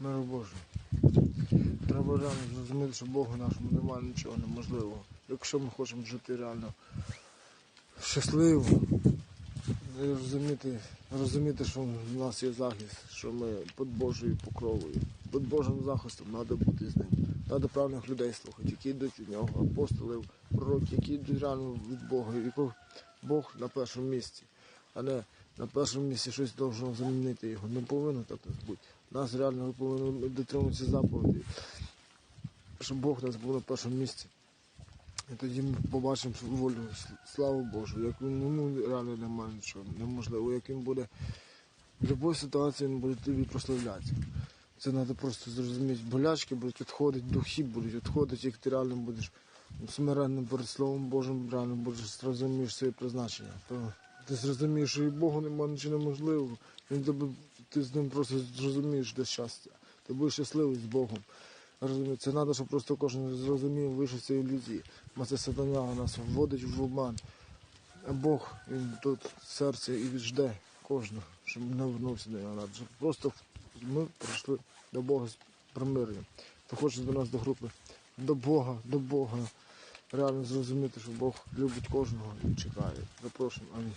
Миру Боже. Треба реально зрозуміти, що Богу нашому немає нічого неможливого. Якщо ми хочемо жити реально щасливо, і розуміти, розуміти, що в нас є захист, що ми під Божою покровою, під Божим захистом треба бути з ним. Треба правильних людей слухати, які йдуть від нього, апостолів, пророків, які йдуть реально від Бога, якого Бог на першому місці, а не на першому місці щось должно замінити його. Не повинно так бути. Нас реально повинно дотримуватися заповіді, щоб Бог нас був на першому місці. І тоді ми побачимо волю, славу Божу, як він ну, реально немає нічого неможливо, як він буде в будь-якій ситуації він буде тобі прославлятися. Це треба просто зрозуміти. Болячки будуть відходити, духи будуть відходити, як ти реально будеш смиренним перед Словом Божим, реально будеш зрозумієш своє призначення. То ти зрозумієш, що і Богу немає нічого неможливого. Він тебе, ти з ним просто зрозумієш де щастя. Ти будеш щасливий з Богом. Розумієте, це треба, щоб просто кожен зрозумів, вийшов з цієї ілюзії. Бо це сатаня нас вводить в обман. А Бог, він тут в серці і жде кожного, щоб не вернувся до нього. Щоб просто ми прийшли до Бога з примиренням. Хто хоче до нас до групи, до Бога, до Бога. Реально зрозуміти, що Бог любить кожного і чекає. Запрошуємо. Амінь.